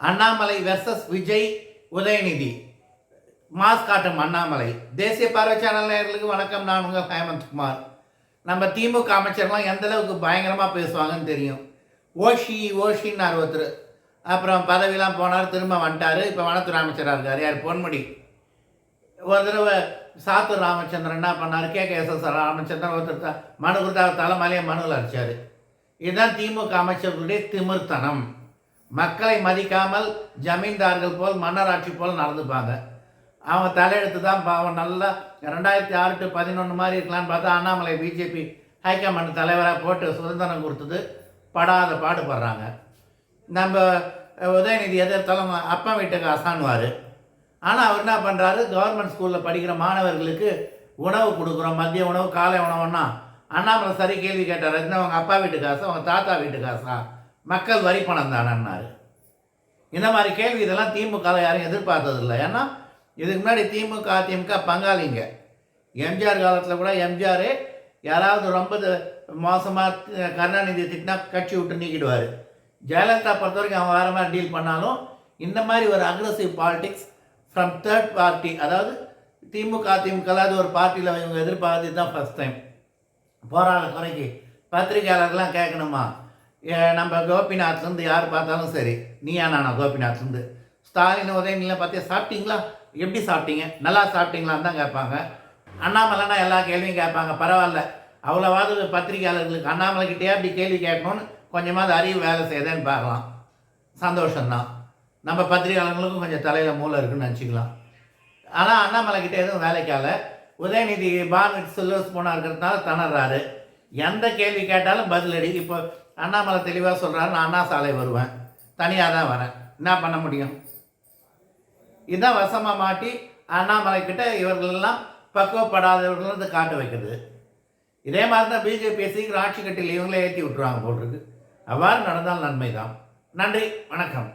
Annamalai versus Vijay Udhayanidhi. Mass காட்டும் அண்ணாமலை. தேசிய பார்வை சேனல் நேர்களுக்கு வணக்கம். நான் உங்கள் ஹேமந்த்குமார் நம்ம திமுக அமைச்சர்லாம் எந்த அளவுக்கு பயங்கரமாக பேசுவாங்கன்னு தெரியும். ஓஷி ஓஷின்னார் ஒருத்தர் அப்புறம் பதவியெலாம் போனார் திரும்ப வந்துட்டார். இப்போ வனத்துறை அமைச்சராக இருக்கார். யார்? பொன்முடி. ஒரு தடவை சாத்தூர் ராமச்சந்திரன் என்ன பண்ணார்? K. K. S. S. Ramachandran ஒருத்தர் மனு கொடுத்தா அவர் தலைமையிலே மனுவில் அடித்தார் இதுதான் திமுக அமைச்சர்களுடைய திமிர்த்தனம். மக்களை மதிக்காமல் ஜமீன்தார்கள் போல் மன்னராட்சி போல் நடந்துப்பாங்க. அவங்க தலையெடுத்து தான் பாவம். நல்லா ரெண்டாயிரத்தி ஆறு டு பதினொன்று மாதிரி இருக்கலாம்னு பார்த்தா அண்ணாமலை பிஜேபி ஹைகமாண்ட் தலைவராக போட்டு சுதந்திரம் கொடுத்தது. படாத பாடுபடுறாங்க. நம்ம உதயநிதி எதிர்த்தாலும் அப்பா வீட்டுக்கு அசான்வார் ஆனால் அவர் என்ன பண்ணுறாரு கவர்மெண்ட் ஸ்கூலில் படிக்கிற மாணவர்களுக்கு உணவு கொடுக்குறோம். மதிய உணவு காலை உணவுன்னா அண்ணாமலை சரி கேள்வி கேட்டார். என்ன அவங்க அப்பா வீட்டு காசா அவங்க தாத்தா வீட்டு காசா மக்கள் வரி பணம் தானன்னாரு. இந்த மாதிரி கேள்வி இதெல்லாம் திமுக யாரும் எதிர்பார்த்ததில்லை. ஏன்னா இதுக்கு முன்னாடி திமுக அதிமுக பங்காளிங்க. எம்ஜிஆர் காலத்தில் கூட எம்ஜிஆர் யாராவது ரொம்ப மோசமாக கருணாநிதி திட்டினா கட்சி விட்டு நீக்கிடுவார். ஜெயலலிதா பொறுத்த வரைக்கும் அவன் வேறு மாதிரி டீல் பண்ணாலும் இந்த மாதிரி ஒரு aggressive politics from third party அதாவது திமுக அதிமுக அதாவது ஒரு பார்ட்டியில் இவங்க எதிர்பார்த்து தான் ஃபஸ்ட் டைம் போராட குறைக்கு பத்திரிகையாளர்கள்லாம் கேட்கணுமா? நம்ம கோபிநாத்லேருந்து யார் பார்த்தாலும் சரி நீயா நானா கோபிநாத்லேருந்து? ஸ்டாலின் உதயநிலை பார்த்தியா சாப்பிட்டீங்களா? எப்படி சாப்பிட்டீங்க? நல்லா சாப்பிட்டீங்களான்னு தான் கேட்பாங்க. அண்ணாமலைனா எல்லா கேள்வியும் கேட்பாங்க. பரவாயில்ல. அவ்வளோவாது பத்திரிகையாளர்களுக்கு அண்ணாமலைக்கிட்டே அப்படி கேள்வி கேட்கணும்னு கொஞ்சமாவது அறிவு வேலை செய்யுதுன்னு பார்க்கலாம். சந்தோஷம்தான். நம்ம பத்திரிகையாளர்களுக்கும் கொஞ்சம் தலையில் மூளை இருக்குன்னு நினச்சிக்கலாம். ஆனால் அண்ணாமலை எதுவும் வேலைக்கால உதயநிதி பான் சில்லர்ஸ் போனா இருக்கிறதுனால தணர்றாரு எந்த கேள்வி கேட்டாலும் பதிலடி. இப்போ அண்ணாமலை தெளிவாக சொல்கிறாரு நான் அண்ணா சாலை வருவேன். தனியாக தான் வரேன். என்ன பண்ண முடியும்? இதான் வசமாக மாட்டி அண்ணாமலை கிட்ட இவர்களெல்லாம் பக்குவப்படாதவர்கள் வந்து காட்ட வைக்கிறது. இதே மாதிரி தான் பிஜேபியை சீக்கிரம் ஆட்சி கட்டில் இவங்களே ஏற்றி விட்டுருவாங்க போல் இருக்கு. அவ்வாறு நடந்தால் நன்மை தான் நன்றி. வணக்கம்.